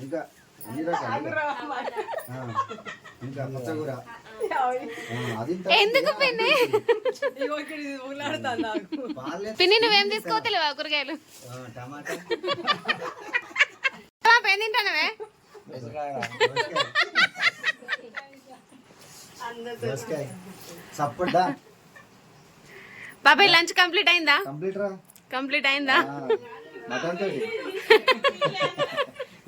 ఇంకా ఇంకా పచ్చగూర ఆ, అది ఇంత- ఎందుకు పిన్ని? పిన్ని నువ్వేం తీసుకోవట్లేవా కూరగాయలు? ఆ, టమాటా. ఏం తింటానవే? బాబాయ్ లంచ్ కంప్లీట్ అయిందా? కంప్లీట్ అయిందా? మటన్ తోటి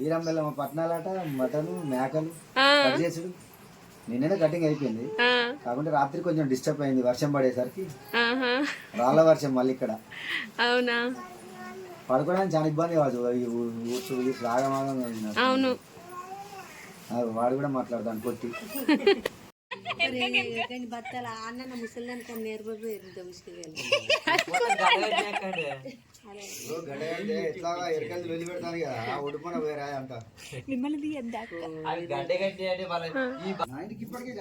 ఈరమ్మెల్ల పట్నాలట మటన్ మేకలు చేసుడు. నిన్ననే కటింగ్ అయిపోయింది. ఆ, కాకుంటే రాత్రి కొంచెం డిస్టర్బ్ అయింది వర్షం పడేసరికి. రాళ్ళ వర్షం మళ్ళీ ఇక్కడ. అవునా? పడుకోవడానికి చాలా ఇబ్బంది ఊడ్చు రాగమాగం. అవును. ఆ, వాడు కూడా మాట్లాడతాను కొట్టి. బత్తల? అన్న ముసలిదానికి నేర్పడి కదా మిమ్మల్ని ఇప్పటికే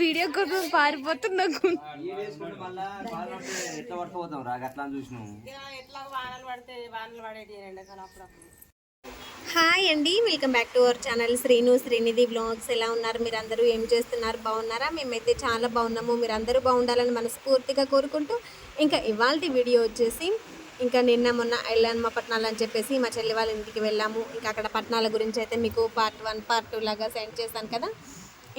వీడియో కోసం పారిపోతున్నా ఎట్లా పట్టుకుపోతాం రా అట్లా చూసినాము ఇక ఎట్లా వానలు పడితే వానలు పడేటి ఎండాకాలం అప్పుడప్పుడు హాయ్ అండి welcome back to our channel Srinu Srinidhi blogs. ఎలా ఉన్నారు మీరు అందరూ ఏం చేస్తున్నారు? బాగున్నారా? మేమైతే చాలా బాగున్నాము. మీరు అందరూ బాగుండాలని మనస్ఫూర్తిగా కోరుకుంటూ ఇంకా ఇవాళ వీడియో వచ్చేసి ఇంకా నిన్న మొన్న ఎల్లమ్మ పట్నాలు అని చెప్పేసి మా చెల్లి వాళ్ళ ఇంటికి వెళ్ళాము. ఇంకా అక్కడ పట్నాల గురించి అయితే మీకు పార్ట్ వన్ పార్ట్ టూ లాగా సెండ్ చేశాను కదా.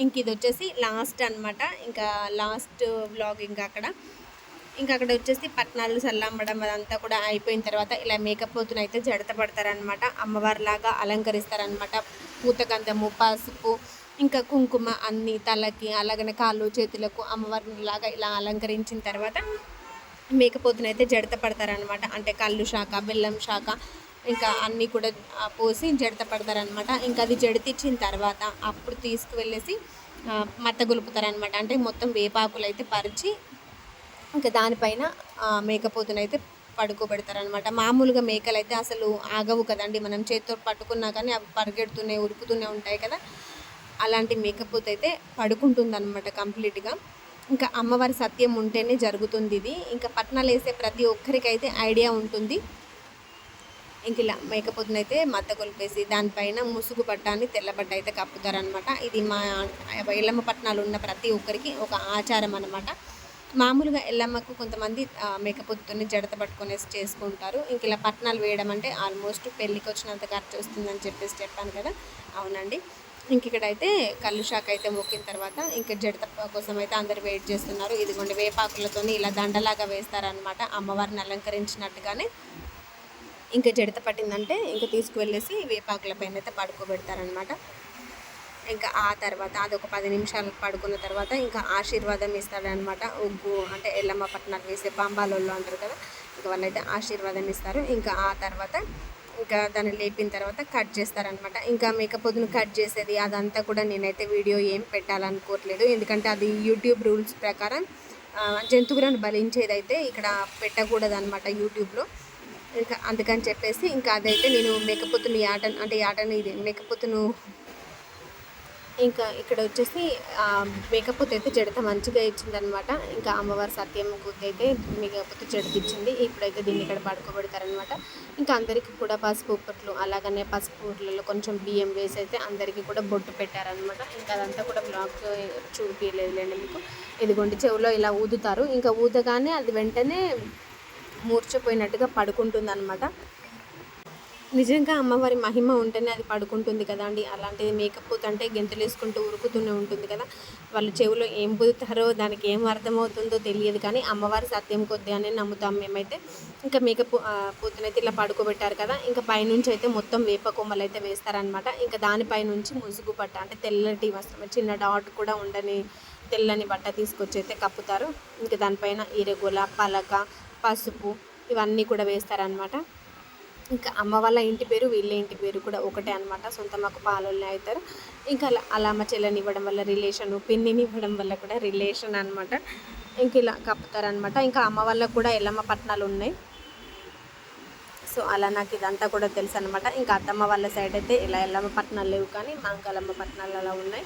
ఇంక ఇది వచ్చేసి లాస్ట్ అన్నమాట. ఇంకా లాస్ట్ బ్లాగ్ ఇంకా అక్కడ. ఇంకా అక్కడ వచ్చేసి పట్నాలు చల్లమ్మడం అదంతా కూడా అయిపోయిన తర్వాత ఇలా మేకప్ పోతున్న అయితే జడత పడతారనమాట అమ్మవారిలాగా అలంకరిస్తారనమాట పూతగంధము పసుపు ఇంకా కుంకుమ అన్ని తలకి అలాగనే కాళ్ళు చేతులకు అమ్మవారిని లాగా ఇలా అలంకరించిన తర్వాత మేకపోతుని అయితే జడత పడతారనమాట అంటే కళ్ళు శాఖ బెల్లం శాఖ ఇంకా అన్నీ కూడా పోసి జడత పడతారనమాట ఇంకా అది జడతిచ్చిన తర్వాత అప్పుడు తీసుకువెళ్ళేసి మత్త గొలుపుతారనమాట అంటే మొత్తం వేపాకులు అయితే పరిచి ఇంకా దానిపైన మేకపోతునైతే మేకపోతుని అయితే పడుకోబెడతారనమాట మామూలుగా మేకలు అయితే అసలు ఆగవు కదండి. మనం చేతితో పట్టుకున్నా కానీ అవి పరిగెడుతూనే ఉరుకుతూనే ఉంటాయి కదా. అలాంటి మేకపోతు అయితే పడుకుంటుంది అనమాట కంప్లీట్గా. ఇంకా అమ్మవారి సత్యం ఉంటేనే జరుగుతుంది ఇది. ఇంకా పట్నాలు వేసే ప్రతి ఒక్కరికైతే ఐడియా ఉంటుంది. ఇంక ఇలా మేకపోతునైతే మత్త కొలిపేసి దానిపైన ముసుగు పట్టాన్ని తెల్ల అయితే కప్పుతారనమాట ఇది మా ఎల్లమ్మ పట్నాలు ఉన్న ప్రతి ఒక్కరికి ఒక ఆచారం అనమాట మామూలుగా ఎల్లమ్మకు కొంతమంది ఆ, మేకపోతుని జడత పట్టుకునేసి చేసుకుంటారు. ఇంక ఇలా పట్నాలు వేయడం అంటే ఆల్మోస్ట్ పెళ్ళికి వచ్చినంత ఖర్చు వస్తుందని చెప్పేసి చెప్పాను కదా. అవునండి. ఇంక ఇక్కడైతే కళ్ళు శాఖ అయితే మొక్కిన తర్వాత ఇంకా జడత కోసం అయితే అందరు వెయిట్ చేస్తున్నారు. ఇదిగోండి వేపాకులతో ఇలా దండలాగా వేస్తారనమాట అమ్మవారిని అలంకరించినట్టుగానే ఇంకా జడత పట్టిందంటే ఇంకా తీసుకువెళ్ళేసి వేపాకుల పైన అయితే పడుకోబెడతారనమాట ఇంకా ఆ తర్వాత అది ఒక పది నిమిషాలు పడుకున్న తర్వాత ఇంకా ఆశీర్వాదం ఇస్తాడనమాట ఉగ్గు అంటే ఎల్లమ్మ పట్టణాలు వేసే బాంబాలోళ్ళు అంటారు కదా ఇంకా వాళ్ళైతే ఆశీర్వాదం ఇస్తారు. ఇంకా ఆ తర్వాత ఇంకా దాన్ని లేపిన తర్వాత కట్ చేస్తారనమాట. ఇంకా మేకపోతును కట్ చేసేది అదంతా కూడా నేనైతే వీడియో ఏం పెట్టాలనుకోవట్లేదు. ఎందుకంటే అది యూట్యూబ్ రూల్స్ ప్రకారం జంతువులను బలించేది అయితే ఇక్కడ పెట్టకూడదు అనమాట యూట్యూబ్లో ఇంకా అందుకని చెప్పేసి ఇంకా అదైతే నేను మేకపోతుని యాటను అంటే యాటను ఇది మేకపోతును ఇంకా ఇక్కడ వచ్చేసి మేకపోతే అయితే జడత మంచిగా ఇచ్చిందనమాట ఇంకా అమ్మవారి సత్యం గుర్తు అయితే మేకపోతే జడతిచ్చింది ఇప్పుడైతే దీన్ని ఇక్కడ పడుకోబెడతారనమాట ఇంకా అందరికీ కూడా పసుపు ఉప్పట్లు అలాగనే పసుపు పొట్లలో కొంచెం బియ్యం వేసి అయితే అందరికీ కూడా బొట్టు పెట్టారనమాట ఇంకా అదంతా కూడా బ్లాగ్ చూపించలేదులేండి మీకు. ఇదిగోండి చెవులో ఇలా ఊదుతారు. ఇంకా ఊదగానే అది వెంటనే మూర్చపోయినట్టుగా పడుకుంటుంది అనమాట నిజంగా అమ్మవారి మహిమ ఉంటేనే అది పడుకుంటుంది కదండి. అలాంటిది మేకప్ అంటే గెంతులేసుకుంటూ ఉరుకుతూనే ఉంటుంది కదా. వాళ్ళు చెవిలో ఏం పుదుతారో దానికి ఏం అర్థమవుతుందో తెలియదు కానీ అమ్మవారి సత్యం కొద్ది అని నమ్ముతాం మేమైతే. ఇంకా మేకపు పూతనైతే ఇలా పడుకోబెట్టారు కదా. ఇంకా పైనుంచి అయితే మొత్తం వేప కొమ్మలు అయితే వేస్తారనమాట ఇంకా దానిపైనుంచి ముసుగు పట్ట అంటే తెల్లటి వస్త్రం చిన్న డాట్ కూడా ఉండని తెల్లని బట్ట తీసుకొచ్చి అయితే కప్పుతారు. ఇంకా దానిపైన ఇరగుల పలక పసుపు ఇవన్నీ కూడా వేస్తారనమాట ఇంకా అమ్మ వాళ్ళ ఇంటి పేరు వీళ్ళ ఇంటి పేరు కూడా ఒకటే అనమాట సొంత మాకు పాలోళ్ళే అవుతారు. ఇంకా అలా అలా అమ్మ చెల్లెని ఇవ్వడం వల్ల రిలేషన్ పిన్నిని ఇవ్వడం వల్ల కూడా రిలేషన్ అనమాట ఇంక ఇలా కప్పుతారనమాట ఇంకా అమ్మ వాళ్ళకు కూడా ఎల్లమ్మ పట్నాలు ఉన్నాయి. సో అలా నాకు ఇదంతా కూడా తెలుసు అనమాట ఇంకా అత్తమ్మ వాళ్ళ సైడ్ అయితే ఇలా ఎల్లమ్మ పట్నాలు లేవు కానీ మంగళమ్మ పట్నాలు అలా ఉన్నాయి.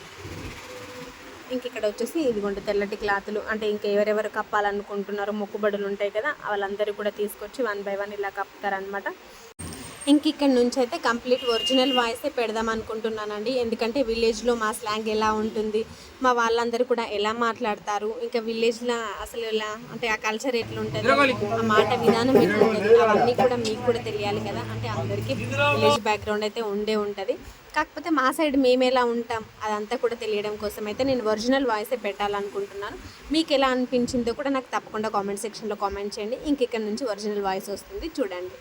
ఇంక ఇక్కడ వచ్చేసి ఇదిగోండి తెల్లటి క్లాతులు. అంటే ఇంకా ఎవరెవరు కప్పాలనుకుంటున్నారో మొక్కుబడులు ఉంటాయి కదా వాళ్ళందరూ కూడా తీసుకొచ్చి వన్ బై వన్ ఇలా కప్పుతారనమాట ఇంక ఇక్కడ నుంచి అయితే కంప్లీట్ ఒరిజినల్ వాయిసే పెడదాం అనుకుంటున్నానండి. ఎందుకంటే విలేజ్లో మా స్లాంగ్ ఎలా ఉంటుంది మా వాళ్ళందరూ కూడా ఎలా మాట్లాడతారు ఇంకా విలేజ్లో అసలు ఎలా అంటే ఆ కల్చర్ ఎట్లుంటుంది ఆ మాట విధానం ఎట్లుంటుంది అవన్నీ కూడా మీకు కూడా తెలియాలి కదా. అంటే అందరికీ విలేజ్ బ్యాక్గ్రౌండ్ అయితే ఉండే ఉంటుంది. కాకపోతే మా సైడ్ మేము ఎలా ఉంటాం అదంతా కూడా తెలియడం కోసం అయితే నేను ఒరిజినల్ వాయిసే పెట్టాలనుకుంటున్నాను. మీకు ఎలా అనిపించిందో కూడా నాకు తప్పకుండా కామెంట్ సెక్షన్లో కామెంట్ చేయండి. ఇంక ఇక్కడ నుంచి ఒరిజినల్ వాయిస్ వస్తుంది చూడండి.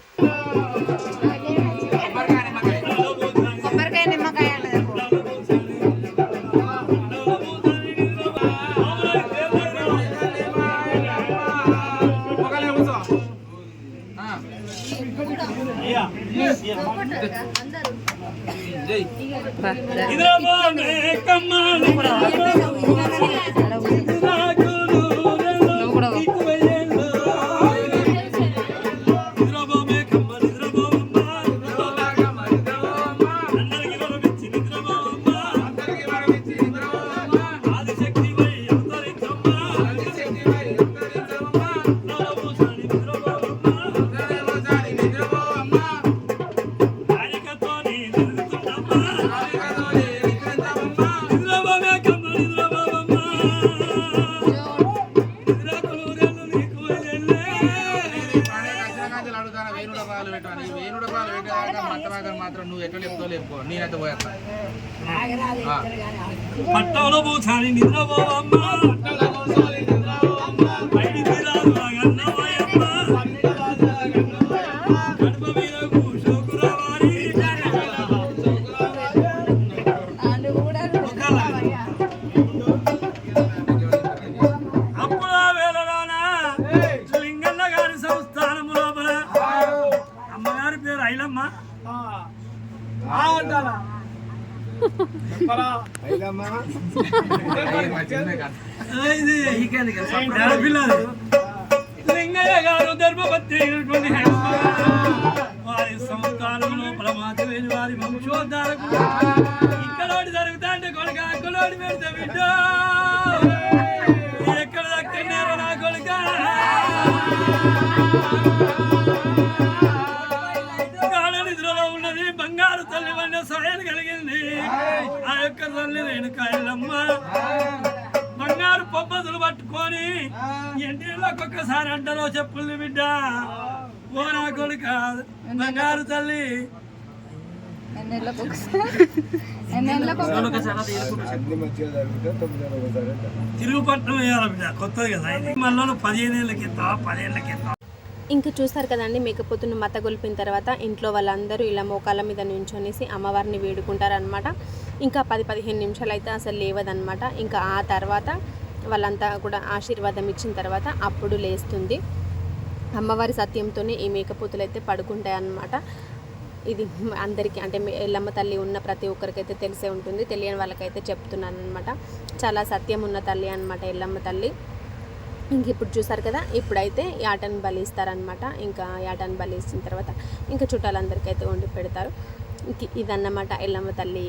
మాత్రం నిద్రపోవమ్మ సంస్థానం లోపల మాత్రమే వారి వంశోద్ధారకు ఇక్కడోటి జరుగుతా అంటే కొడుక అక్కడోటి పెడితే బిడ్డ. ఎక్కడ దక్కన్నారు నా కొడుక. నిద్రలో ఉన్నది బంగారు తల్లి వల్ల సహాయం కలిగింది. ఆ యొక్క తల్లి రేణుక ఎల్లమ్మ బంగారు పబ్బతులు పట్టుకొని ఇంటిలోకి ఒక్కసారి అంటారో చెప్పుంది బిడ్డ. ఓ నా కొడుక బంగారు తల్లి. తిరుగుపట్నం వేయాలి కొత్తది కదా మళ్ళీ పదిహేను ఏళ్ళ కింద కింద. ఇంకా చూస్తారు కదండి మేకపోతును మత గొలిపిన తర్వాత ఇంట్లో వాళ్ళందరూ ఇలా మోకాళ్ళ మీద నుంచొనేసి అమ్మవారిని వేడుకుంటారనమాట ఇంకా పది పదిహేను నిమిషాలు అయితే అసలు లేవదనమాట ఇంకా ఆ తర్వాత వాళ్ళంతా కూడా ఆశీర్వాదం ఇచ్చిన తర్వాత అప్పుడు లేస్తుంది. అమ్మవారి సత్యంతోనే ఈ మేకపోతులు అయితే పడుకుంటాయి అన్నమాట ఇది అందరికీ అంటే ఎల్లమ్మ తల్లి ఉన్న ప్రతి ఒక్కరికైతే తెలిసే ఉంటుంది. తెలియని వాళ్ళకైతే చెప్తున్నాను అనమాట చాలా సత్యం ఉన్న తల్లి అనమాట ఎల్లమ్మ తల్లి. ఇంక ఇప్పుడు చూసారు కదా ఇప్పుడైతే యాటను బలి ఇస్తారనమాట ఇంకా యాటను బలి ఇచ్చిన తర్వాత ఇంకా చుట్టాలందరికైతే వండి పెడతారు. ఇంక ఇదన్నమాట ఎల్లమ్మ తల్లి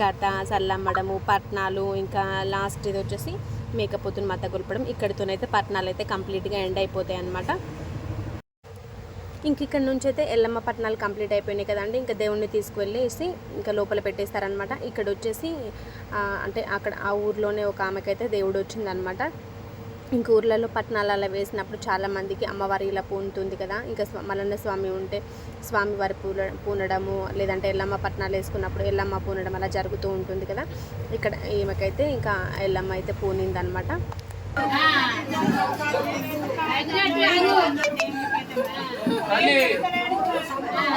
కథ సల్లమ్మడము పట్నాలు ఇంకా లాస్ట్ ఇది వచ్చేసి మేకపోతుని మత గొలపడం. ఇక్కడితోనైతే పట్నాలు అయితే కంప్లీట్గా ఎండ్ అయిపోతాయి అన్నమాట ఇంక ఇక్కడ నుంచి అయితే ఎల్లమ్మ పట్నాలు కంప్లీట్ అయిపోయినాయి కదండి. ఇంకా దేవుణ్ణి తీసుకువెళ్ళేసి ఇంకా లోపల పెట్టేస్తారనమాట ఇక్కడ వచ్చేసి అంటే అక్కడ ఆ ఊర్లోనే ఒక ఆమెకైతే దేవుడు వచ్చిందనమాట ఇంక ఊర్లలో పట్నాలు అలా వేసినప్పుడు చాలామందికి అమ్మవారి ఇలా పూనుతుంది కదా. ఇంకా మల్లన్న స్వామి ఉంటే స్వామి వారి పూల పూనడము లేదంటే ఎల్లమ్మ పట్నాలు వేసుకున్నప్పుడు ఎల్లమ్మ పూనడం అలా జరుగుతూ ఉంటుంది కదా. ఇక్కడ ఈమెకైతే ఇంకా ఎల్లమ్మ అయితే పూనిందనమాట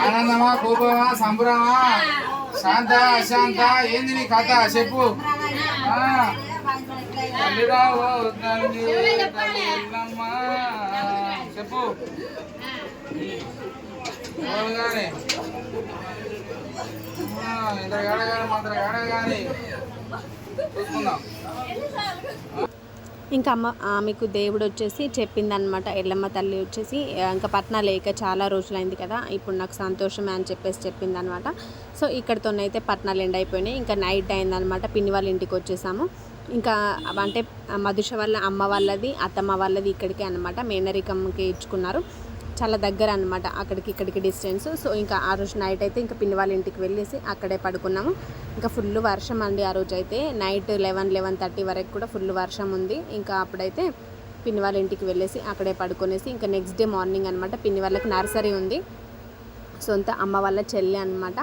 ఆనందమా కోపమా సంబరమా? శాంత అశాంత? ఏంది నీ కథ? చెప్పు. చెప్పు. ఇంత గడగాని కానీ మాత్రం ఏడ చూసుకుందాం. ఇంకా అమ్మ ఆమెకు దేవుడు వచ్చేసి చెప్పిందనమాట ఎల్లమ్మ తల్లి వచ్చేసి ఇంకా పట్నా లేక చాలా రోజులైంది కదా ఇప్పుడు నాకు సంతోషమే అని చెప్పేసి చెప్పిందనమాట సో ఇక్కడితోనైతే పట్నాలు ఎండ్ అయిపోయినాయి. ఇంకా నైట్ అయిందనమాట పిన్ని వాళ్ళ ఇంటికి వచ్చేసాము. ఇంకా అంటే మధుష వాళ్ళ అమ్మ వాళ్ళది అత్తమ్మ వాళ్ళది ఇక్కడికే అనమాట మేనరికమ్మకి ఇచ్చుకున్నారు. చాలా దగ్గర అనమాట అక్కడికి ఇక్కడికి డిస్టెన్స్. సో ఇంకా ఆ రోజు నైట్ అయితే ఇంకా పిన్ని వాళ్ళ ఇంటికి వెళ్ళేసి అక్కడే పడుకున్నాము. ఇంకా ఫుల్ వర్షం అండి ఆ రోజు అయితే. నైట్ లెవెన్ లెవెన్ థర్టీ వరకు కూడా ఫుల్ వర్షం ఉంది. ఇంకా అప్పుడైతే పిన్ని వాళ్ళ ఇంటికి వెళ్ళేసి అక్కడే పడుకునేసి ఇంకా నెక్స్ట్ డే మార్నింగ్ అనమాట పిన్ని వాళ్ళకి నర్సరీ ఉంది. సొంత అమ్మ వాళ్ళ చెల్లి అనమాట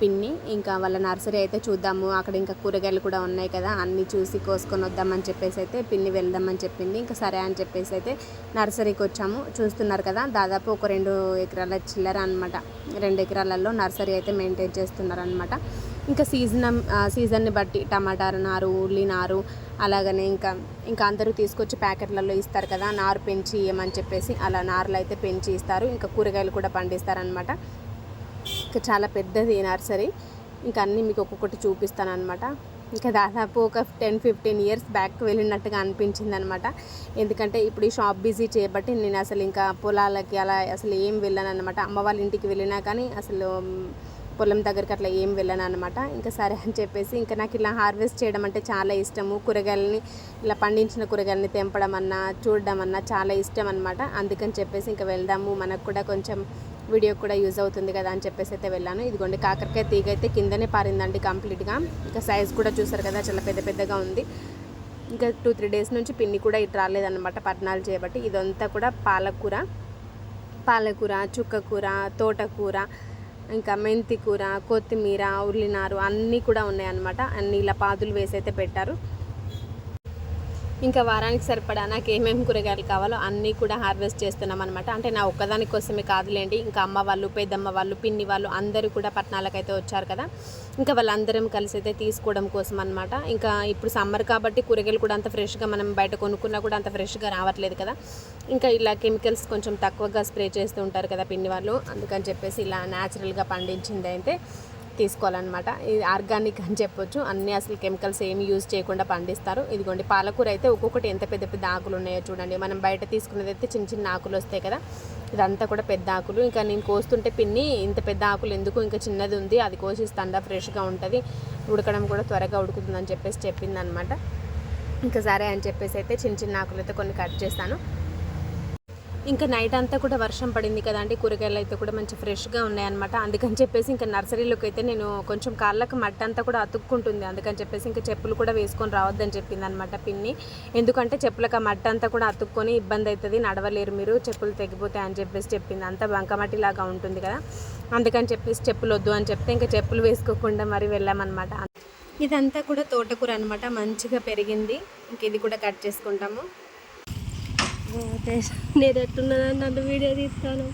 పిన్ని ఇంకా వాళ్ళ నర్సరీ అయితే చూద్దాము. అక్కడ ఇంకా కూరగాయలు కూడా ఉన్నాయి కదా అన్నీ చూసి కోసుకొని వద్దామని చెప్పేసి అయితే పిన్ని వెళ్దామని చెప్పింది. ఇంకా సరే అని చెప్పేసి అయితే నర్సరీకి వచ్చాము. చూస్తున్నారు కదా దాదాపు ఒక రెండు ఎకరాల చిల్లర అనమాట రెండు ఎకరాలలో నర్సరీ అయితే మెయింటైన్ చేస్తున్నారనమాట ఇంకా సీజన్ సీజన్ని బట్టి టమాటా నారు ఉల్లి నారు అలాగనే ఇంకా ఇంకా అందరూ తీసుకొచ్చి ప్యాకెట్లలో ఇస్తారు కదా నారు పెంచి ఇవ్వమని చెప్పేసి అలా నారులు అయితే పెంచి ఇస్తారు. ఇంకా కూరగాయలు కూడా పండిస్తారనమాట ఇంకా చాలా పెద్దది నర్సరీ. ఇంకా అన్నీ మీకు ఒక్కొక్కటి చూపిస్తాను అనమాట ఇంకా దాదాపు ఒక టెన్ ఫిఫ్టీన్ ఇయర్స్ బ్యాక్ వెళ్ళినట్టుగా అనిపించింది అనమాట ఎందుకంటే ఇప్పుడు ఈ షాప్ బిజీ చేయబట్టి నేను అసలు ఇంకా పొలాలకి అలా అసలు ఏం వెళ్ళాను అనమాట అమ్మ వాళ్ళ ఇంటికి వెళ్ళినా కానీ అసలు పొలం దగ్గరికి అట్లా ఏం వెళ్ళాను అనమాట ఇంకా సరే అని చెప్పేసి ఇంకా నాకు ఇలా హార్వెస్ట్ చేయడం అంటే చాలా ఇష్టము. కూరగాయలని ఇలా పండించిన కూరగాయలని తెంపడం అన్నా చూడడం అన్నా చాలా ఇష్టం అనమాట అందుకని చెప్పేసి ఇంకా వెళ్దాము. మనకు కూడా కొంచెం వీడియో కూడా యూజ్ అవుతుంది కదా అని చెప్పేసి అయితే వెళ్ళాను. ఇదిగోండి కాకరకాయ తీగ అయితే కిందనే పారిందండి కంప్లీట్గా. ఇంకా సైజ్ కూడా చూసారు కదా చాలా పెద్ద పెద్దగా ఉంది. ఇంకా టూ త్రీ డేస్ నుంచి పిన్ని కూడా ఇటు రాలేదన్నమాట పట్నాలు చేయబట్టి ఇదంతా కూడా పాలకూర పాలకూర చుక్కకూర తోటకూర ఇంకా మెంతి కూర కొత్తిమీర ఉల్లినారు అన్నీ కూడా ఉన్నాయన్నమాట. అన్ని ఇలా పాదులు వేసి అయితే పెట్టారు. ఇంకా వారానికి సరిపడా నాకు ఏమేమి కూరగాయలు కావాలో అన్నీ కూడా హార్వెస్ట్ చేస్తున్నాం అనమాట అంటే నా ఒక్కదాని కోసమే కాదులేండి ఇంకా అమ్మ వాళ్ళు పెద్దమ్మ వాళ్ళు పిన్ని వాళ్ళు అందరూ కూడా పట్టణాలకైతే వచ్చారు కదా. ఇంకా వాళ్ళందరం కలిసి అయితే తీసుకోవడం కోసం అనమాట ఇంకా ఇప్పుడు సమ్మర్ కాబట్టి కూరగాయలు కూడా అంత ఫ్రెష్గా మనం బయట కొనుక్కున్నా కూడా అంత ఫ్రెష్గా రావట్లేదు కదా. ఇంకా ఇలా కెమికల్స్ కొంచెం తక్కువగా స్ప్రే చేస్తూ ఉంటారు కదా పిన్ని వాళ్ళు. అందుకని చెప్పేసి ఇలా న్యాచురల్గా పండించింది అయితే తీసుకోవాలన్నమాట. ఇది ఆర్గానిక్ అని చెప్పొచ్చు. అన్నీ అసలు కెమికల్స్ ఏమి యూజ్ చేయకుండా పండిస్తారు. ఇదిగోండి పాలకూర అయితే ఒక్కొక్కటి ఎంత పెద్ద పెద్ద ఆకులు ఉన్నాయో చూడండి. మనం బయట తీసుకునేది అయితే చిన్న చిన్న ఆకులు వస్తాయి కదా. ఇదంతా కూడా పెద్ద ఆకులు. ఇంకా నేను కోస్తుంటే పిన్ని ఇంత పెద్ద ఆకులు ఎందుకు? ఇంకా చిన్నది ఉంది అది కోసిస్తాండా ఫ్రెష్గా ఉంటుంది. ఉడకడం కూడా త్వరగా ఉడుకుతుందని చెప్పేసి చెప్పింది అనమాట ఇంకా సరే అని చెప్పేసి అయితే చిన్న చిన్న ఆకులు అయితే కొన్ని కట్ చేస్తాను. ఇంకా నైట్ అంతా కూడా వర్షం పడింది కదండి కూరగాయలు అయితే కూడా మంచి ఫ్రెష్గా ఉన్నాయన్నమాట. అందుకని చెప్పేసి ఇంకా నర్సరీలోకి అయితే నేను కొంచెం కాళ్ళకు మట్టి అంతా కూడా అతుక్కుంటుంది. అందుకని చెప్పేసి ఇంకా చెప్పులు కూడా వేసుకొని రావద్దని చెప్పింది అనమాట పిన్ని. ఎందుకంటే చెప్పులకు ఆ మట్టి అంతా కూడా అతుక్కొని ఇబ్బంది అవుతుంది నడవలేరు మీరు చెప్పులు తెగిపోతాయి అని చెప్పేసి చెప్పింది. అంతా బంకమట్టి లాగా ఉంటుంది కదా. అందుకని చెప్పేసి చెప్పులు వద్దు అని చెప్తే ఇంకా చెప్పులు వేసుకోకుండా మరి వెళ్ళామన్నమాట. ఇదంతా కూడా తోటకూర అనమాట మంచిగా పెరిగింది. ఇంక ఇది కూడా కట్ చేసుకుంటాము. నేను ఎట్టున్నదని నన్ను వీడియో తీస్తాను.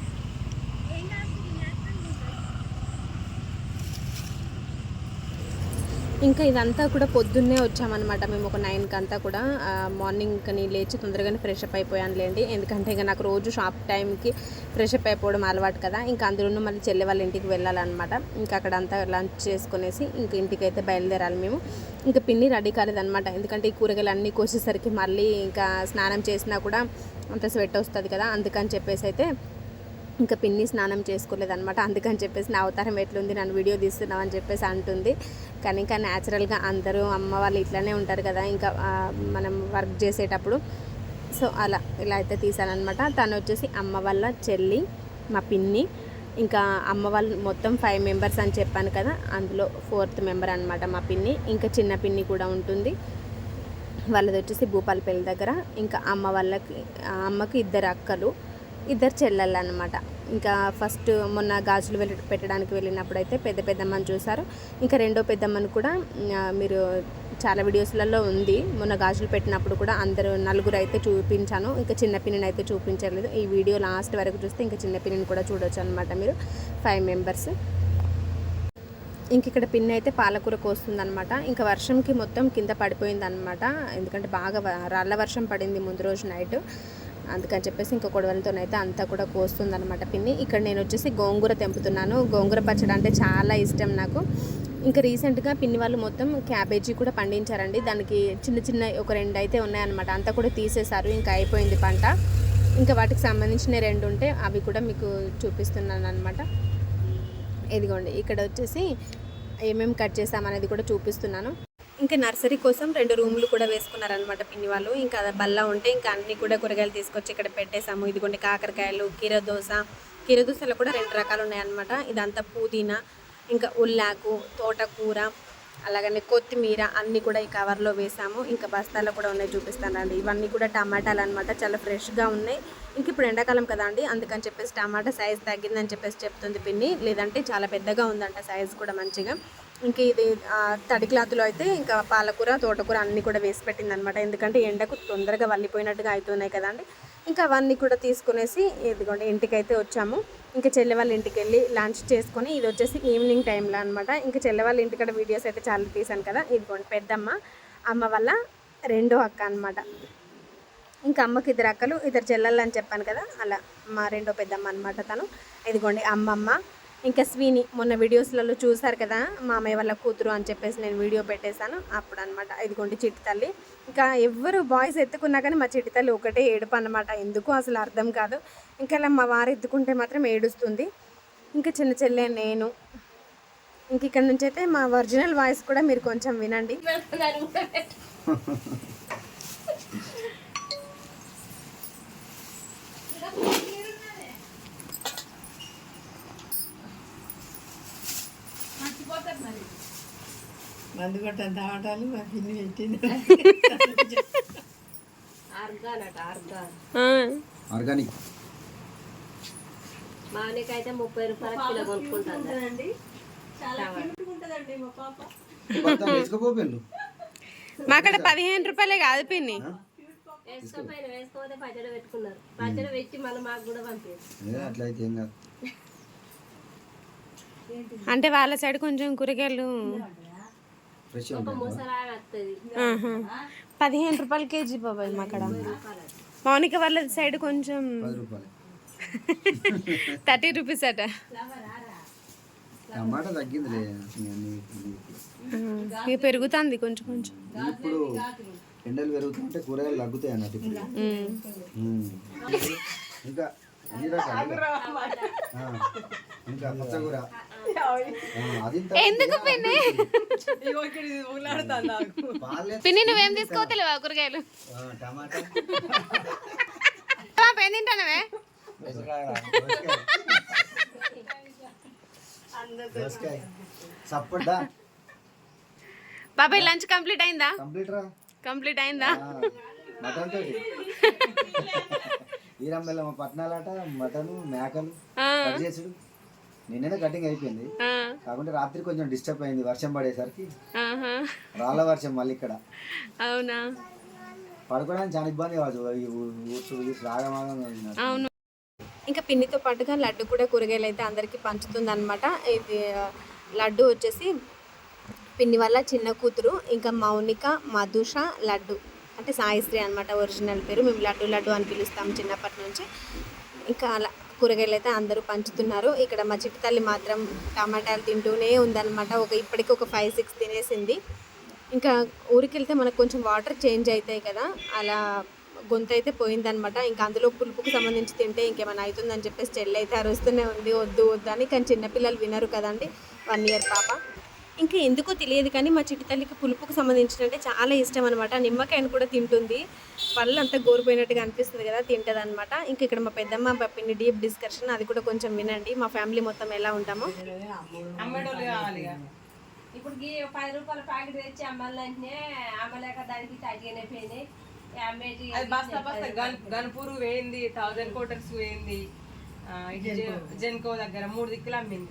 ఇంకా ఇదంతా కూడా పొద్దున్నే వచ్చామన్నమాట. మేము ఒక నైన్కి అంతా కూడా ఆ, మార్నింగ్ కానీ లేచి తొందరగానే ఫ్రెష్ అప్ అయిపోయాను లేండి. ఎందుకంటే ఇంకా నాకు రోజు షాప్ టైంకి ఫ్రెష్ అప్ అయిపోవడం అలవాటు కదా. ఇంకా అందులోనూ మళ్ళీ చెల్లె వాళ్ళ ఇంటికి వెళ్ళాలన్నమాట. ఇంకా అక్కడ అంతా లంచ్ చేసుకునేసి ఇంక ఇంటికి అయితే బయలుదేరాలి మేము. ఇంకా పిన్ని రెడీ కాలేదన్నమాట. ఎందుకంటే ఈ కూరగాయలు అన్నీ కోసేసరికి మళ్ళీ ఇంకా స్నానం చేసినా కూడా అంత స్వెట్ వస్తుంది కదా. అందుకని చెప్పేసి అయితే ఇంకా పిన్ని స్నానం చేసుకోలేదన్నమాట. అందుకని చెప్పేసి నా అవతారం ఎట్లుంది నన్ను వీడియో తీస్తున్నావు అని చెప్పేసి అంటుంది. కానీ ఇంకా న్యాచురల్గా అందరూ అమ్మ వాళ్ళు ఇట్లానే ఉంటారు కదా ఇంకా మనం వర్క్ చేసేటప్పుడు. సో అలా ఇలా అయితే తీసానమాట తను వచ్చేసి అమ్మ వాళ్ళ చెల్లి మా పిన్ని. ఇంకా అమ్మ వాళ్ళు మొత్తం ఫైవ్ మెంబర్స్ అని చెప్పాను కదా అందులో ఫోర్త్ మెంబర్ అనమాట మా పిన్ని. ఇంకా చిన్న పిన్ని కూడా ఉంటుంది. వాళ్ళది వచ్చేసి భూపాలపల్లి దగ్గర. ఇంకా అమ్మ వాళ్ళకి అమ్మకి ఇద్దరు అక్కలు. ఇద్దరు చెల్లెళ్ళు అనమాట ఇంకా ఫస్ట్ మొన్న గాజులు వెళ్ళి పెట్టడానికి వెళ్ళినప్పుడు అయితే పెద్ద పెద్దమ్మని చూసారు ఇంకా రెండో పెద్దమ్మని కూడా మీరు చాలా వీడియోస్లలో ఉంది. మొన్న గాజులు పెట్టినప్పుడు కూడా అందరూ నలుగురు అయితే చూపించాను. ఇంకా చిన్న పిన్నిని అయితే చూపించలేదు. ఈ వీడియో లాస్ట్ వరకు చూస్తే ఇంకా చిన్న పిన్నిని కూడా చూడొచ్చు అనమాట మీరు. ఫైవ్ మెంబర్స్ ఇంక ఇక్కడ పిన్ అయితే పాలకూర కోస్తుందనమాట ఇంకా వర్షంకి మొత్తం కింద పడిపోయింది అనమాట ఎందుకంటే బాగా వ- రాళ్ళ వర్షం పడింది ముందు రోజు నైట్. అందుకని చెప్పేసి ఇంకా కొడవలతోనైతే అంతా కూడా కోస్తుందన్నమాట పిన్ని. ఇక్కడ నేను వచ్చేసి గోంగూర తెంపుతున్నాను. గోంగూర పచ్చడి అంటే చాలా ఇష్టం నాకు. ఇంకా రీసెంట్గా పిన్ని వాళ్ళు మొత్తం క్యాబేజీ కూడా పండించారండి. దానికి చిన్న చిన్న ఒక రెండు అయితే ఉన్నాయన్నమాట. అంతా కూడా తీసేశారు. ఇంకా అయిపోయింది పంట. ఇంకా వాటికి సంబంధించిన రెండు ఉంటే అవి కూడా మీకు చూపిస్తున్నాను అనమాట ఇదిగోండి ఇక్కడ వచ్చేసి ఏమేమి కట్ చేసామనేది కూడా చూపిస్తున్నాను. ఇంకా నర్సరీ కోసం రెండు రూములు కూడా వేసుకున్నారనమాట పిన్ని వాళ్ళు. ఇంకా బల్ల ఉంటే ఇంకా అన్ని కూడా కూరగాయలు తీసుకొచ్చి ఇక్కడ పెట్టేసాము ఇదిగోండి కాకరకాయలు కీరదోస కీరదోసలో కూడా రెండు రకాలు ఉన్నాయన్నమాట. ఇదంతా పుదీనా ఇంకా ఉల్లాకు తోటకూర అలాగనే కొత్తిమీర అన్నీ కూడా ఈ కవర్లో వేసాము. ఇంకా బస్తాల్లో కూడా ఉన్నాయి చూపిస్తానండి. ఇవన్నీ కూడా టమాటాలు అనమాట చాలా ఫ్రెష్గా ఉన్నాయి. ఇంక ఇప్పుడు ఎండాకాలం కదా అండి. అందుకని చెప్పేసి టమాటా సైజ్ తగ్గిందని చెప్పేసి చెప్తుంది పిన్ని. లేదంటే చాలా పెద్దగా ఉందంట సైజ్ కూడా మంచిగా. ఇంక ఇది తడి క్లాత్లో అయితే ఇంకా పాలకూర తోటకూర అన్నీ కూడా వేసి పెట్టింది అనమాట ఎందుకంటే ఎండకు తొందరగా వల్లిపోయినట్టుగా అవుతున్నాయి కదండి. ఇంకా అవన్నీ కూడా తీసుకునేసి ఇదిగోండి ఇంటికి అయితే వచ్చాము. ఇంకా చెల్లె వాళ్ళ ఇంటికి వెళ్ళి లంచ్ చేసుకొని ఇది వచ్చేసి ఈవినింగ్ టైంలో అనమాట ఇంకా చెల్లె వాళ్ళ ఇంటికాడ వీడియోస్ అయితే చాలా తీసాను కదా. ఇదిగోండి పెద్దమ్మ అమ్మ వల్ల రెండో అక్క అనమాట ఇంకా అమ్మకి ఇద్దరు అక్కలు ఇద్దరు చెల్లెళ్ళు అని చెప్పాను కదా. అలా మా రెండో పెద్దమ్మ అనమాట తను. ఇదిగోండి అమ్మమ్మ ఇంకా స్వీని మొన్న వీడియోస్లలో చూసారు కదా మామయ్య వాళ్ళ కూతురు అని చెప్పేసి నేను వీడియో పెట్టేశాను. అప్పుడు అనమాట ఇదిగోండి చిట్టి తల్లి. ఇంకా ఎవ్వరు బాయ్స్ ఎత్తుకున్నా కానీ మా చిట్టి తల్లి ఒకటే ఏడుపు అనమాట ఎందుకు అసలు అర్థం కాదు. ఇంకా ఇలా మా వారు ఎత్తుకుంటే మాత్రం ఏడుస్తుంది. ఇంకా చిన్న చెల్లె నేను. ఇంక ఇక్కడ నుంచి అయితే మా ఒరిజినల్ వాయిస్ కూడా మీరు కొంచెం వినండి. ఆటాలు మా పిన్ని పెట్టింది ఆర్గానిక్. మానికైతే ముప్పై రూపాయల కిలో మా అక్కడ పదిహేను రూపాయలే కాదు పిన్ని. వేసుకోపోయిన పచ్చడి పెట్టుకున్నారు. పచ్చడి పెట్టి మళ్ళీ మాకు కూడా పంపించారు అంటే వాళ్ళ సైడ్ కొంచెం కూరగాయలు ఫ్రెష్ ఒక ఉంటాయి ముసలాగా వస్తుంది ఆహా. పదిహేను రూపాయలు కేజీ బాబాయ్ మా అక్కడ మౌనిక వాళ్ళ సైడ్ కొంచెం థర్టీ రూపీస్ అట. టమాటా తగ్గిందిలే అన్ని ఇక పెరుగుతుంది కొంచెం కొంచెం. ఇప్పుడు ఎండలు పెరుగుతుంటే కూరగాయలు తగ్గుతాయి అన్నట్టు ఇప్పుడు. ఇంకా ఇంకా పచ్చకూర ఎందుకు పిన్ని? పిన్ని నువ్వేం తీసుకోవట్లేవా కూరగాయలు? ఆ, టమాటా. పాప ఏం తింటానవే. బాబాయ్ లంచ్ కంప్లీట్ అయిందా? కంప్లీట్ అయిందా? మటన్ తోటి. పట్నాలట మటన్ మేకలు చేసుడు. నిన్ననే కటింగ్ అయిపోయింది. ఆ, కాకుంటే రాత్రి కొంచెం డిస్టర్బ్ అయింది వర్షం పడేసరికి. రాళ్ళ వర్షం మళ్ళీ ఇక్కడ. అవునా? పడుకోవడానికి చాలా ఇబ్బంది కావచ్చు. రాగమాగం అవును. ఇంకా పిన్నితో పాటుగా లడ్డు కూడా కూరగాయలు అయితే అందరికీ పంచుతుంది అనమాట ఇది లడ్డు వచ్చేసి పిన్ని వాళ్ళ చిన్న కూతురు ఇంకా మౌనిక మధుష లడ్డు. అంటే సాయిశ్రీ అనమాట ఒరిజినల్ పేరు. మేము లడ్డు లడ్డు అని పిలుస్తాం చిన్నప్పటి నుంచి. ఇంకా అలా కూరగాయలు అయితే అందరూ పంచుతున్నారు. ఇక్కడ మా చిట్టి తల్లి మాత్రం టమాటాలు తింటూనే ఉందన్నమాట. ఒక ఇప్పటికి ఒక ఫైవ్ సిక్స్ తినేసింది. ఇంకా ఊరికి వెళ్తే మనకు కొంచెం వాటర్ చేంజ్ అవుతాయి కదా. అలా గొంతు అయితే పోయిందనమాట ఇంకా అందులో పులుపుకు సంబంధించి తింటే ఇంకేమైనా అవుతుందని చెప్పేసి చెల్లి అయితే అరుస్తూనే ఉంది. వద్దు వద్దు అని. కానీ చిన్నపిల్లలు వినరు కదండి. వన్ ఇయర్ పాప. ఇంకా ఎందుకో తెలియదు కానీ మా చిట్టి తల్లికి పులుపుకు సంబంధించినంటే చాలా ఇష్టం అనమాట నిమ్మకాయను కూడా తింటుంది. పళ్ళు అంతా గోరిపోయినట్టుగా అనిపిస్తుంది కదా తింటుంది అనమాట ఇంకా ఇక్కడ మా పెద్దమ్మ పప్పిని డీప్ డిస్కషన్ అది కూడా కొంచెం వినండి. మా ఫ్యామిలీ మొత్తం ఎలా ఉంటామో. ఇప్పుడు పది రూపాయల ప్యాకెట్ తెచ్చి అమ్మాలంటే అమ్మలేక దానికి తగ్గినే పోయినాయి అమ్మేటి అది బస్తా బస్తా గన్ గన్పూర్ వేయింది థౌజండ్ కోటర్స్ వేయింది జెన్కో. దగ్గర మూడు దిక్కులు అమ్మింది.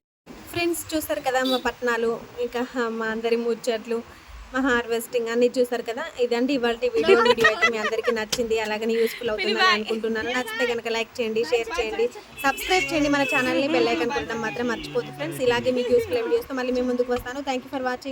ఫ్రెండ్స్ చూసారు కదా మా పట్నాలు ఇంకా మా అందరి ముచ్చట్లు మా హార్వెస్టింగ్ అన్ని చూసారు కదా? ఇదండి ఇవాళ వీడియో వీడియో అయితే మీ అందరికీ నచ్చింది. అలాగనే యూస్ఫుల్ అవుతుందని అనుకుంటున్నాను. నచ్చితే కనుక లైక్ చేయండి షేర్ చేయండి సబ్స్క్రైబ్ చేయండి మన ఛానల్ని బెల్ ఐకన్ కొట్టడం మాత్రం మర్చిపోతుంది ఫ్రెండ్స్ ఇలాగే మీకు యూస్ఫుల్ వీడియోస్తో మళ్ళీ మేము ముందుకు వస్తాను. Thank you for watching